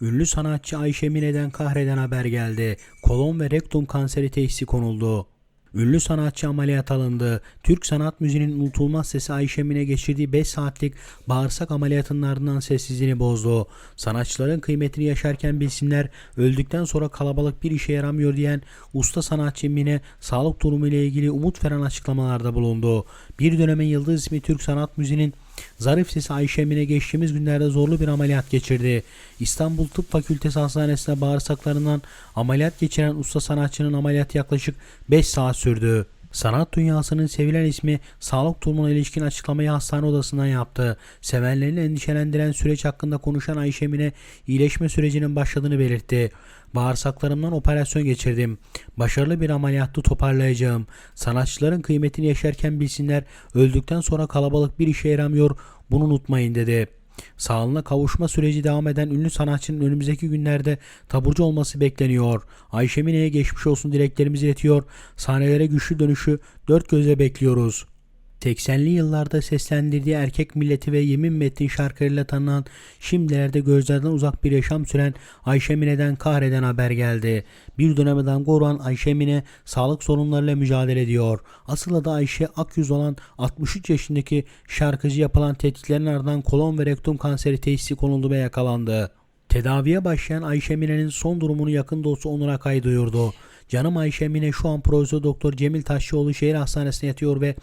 Ünlü sanatçı Ayşe Mine'den kahreden haber geldi. Kolon ve rektum kanseri teşhisi konuldu. Ünlü sanatçı ameliyat alındı. Türk sanat müziğinin unutulmaz sesi Ayşe Mine geçirdiği 5 saatlik bağırsak ameliyatının ardından sessizliğini bozdu. Sanatçıların kıymetini yaşarken bilsinler, öldükten sonra kalabalık bir işe yaramıyor diyen usta sanatçı Mine, sağlık durumu ile ilgili umut veren açıklamalarda bulundu. Bir dönemin yıldız ismi Türk sanat müziğinin Zarif sesi Ayşe Mine geçtiğimiz günlerde zorlu bir ameliyat geçirdi. İstanbul Tıp Fakültesi Hastanesi'nde bağırsaklarından ameliyat geçiren usta sanatçının ameliyatı yaklaşık 5 saat sürdü. Sanat dünyasının sevilen ismi sağlık durumuna ilişkin açıklamayı hastane odasından yaptı. Sevenlerini endişelendiren süreç hakkında konuşan Ayşe Mine iyileşme sürecinin başladığını belirtti. Bağırsaklarımdan operasyon geçirdim. Başarılı bir ameliyattı toparlayacağım. Sanatçıların kıymetini yaşarken bilsinler öldükten sonra kalabalık bir işe yaramıyor bunu unutmayın dedi. Sağlığına kavuşma süreci devam eden ünlü sanatçının önümüzdeki günlerde taburcu olması bekleniyor. Ayşe Mine'ye geçmiş olsun dileklerimizi iletiyor. Sahnelere güçlü dönüşü dört gözle bekliyoruz. 80'li yıllarda seslendirdiği erkek milleti ve yemin metni şarkılarıyla tanınan şimdilerde gözlerden uzak bir yaşam süren Ayşe Mine'den kahreden haber geldi. Bir döneme damga vuran Ayşe Mine sağlık sorunlarıyla mücadele ediyor. Asıl adı Ayşe Akyüz olan 63 yaşındaki şarkıcı yapılan tetkiklerin ardından kolon ve rektum kanseri teşhisi konuldu ve yakalandı. Tedaviye başlayan Ayşe Mine'nin son durumunu yakın dostu Onur Akay duyurdu. Canım Ayşe Mine şu an Profesör Doktor Cemil Taşçıoğlu Şehir Hastanesi'ne yatıyor ve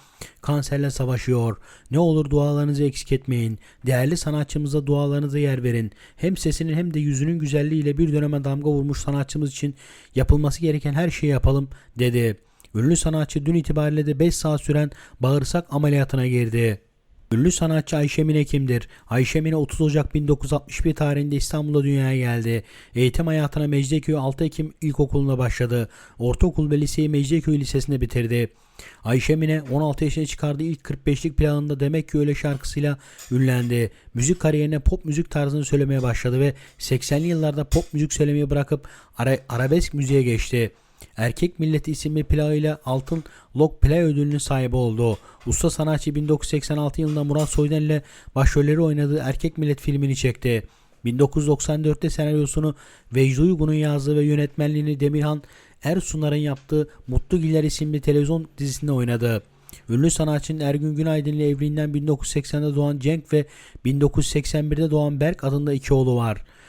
kanserle savaşıyor. Ne olur dualarınızı eksik etmeyin. Değerli sanatçımıza dualarınıza yer verin. Hem sesinin hem de yüzünün güzelliğiyle bir döneme damga vurmuş sanatçımız için yapılması gereken her şeyi yapalım dedi. Ünlü sanatçı dün itibariyle de 5 saat süren bağırsak ameliyatına girdi. Ünlü sanatçı Ayşe Mine kimdir? Ayşe Mine 30 Ocak 1961 tarihinde İstanbul'da dünyaya geldi. Eğitim hayatına Mecidiyeköy 6 Ekim İlkokulu'nda başladı. Ortaokul ve liseyi Mecidiyeköy Lisesi'nde bitirdi. Ayşe Mine 16 yaşına çıkardığı ilk 45'lik planında Demek ki öyle şarkısıyla ünlendi. Müzik kariyerine pop müzik tarzını söylemeye başladı ve 80'li yıllarda pop müzik söylemeyi bırakıp ara arabesk müziğe geçti. Erkek Milleti isimli plağıyla Altın Lok Play ödülünün sahibi oldu. Usta sanatçı 1986 yılında Murat Soydan ile başrolleri oynadığı Erkek Millet filmini çekti. 1994'te senaryosunu Vecdi Uygun'un yazdığı ve yönetmenliğini Demirhan Ersunar'ın yaptığı Mutlu Giller isimli televizyon dizisinde oynadı. Ünlü sanatçının Ergün Günaydın ile evliliğinden 1980'de doğan Cenk ve 1981'de doğan Berk adında iki oğlu var.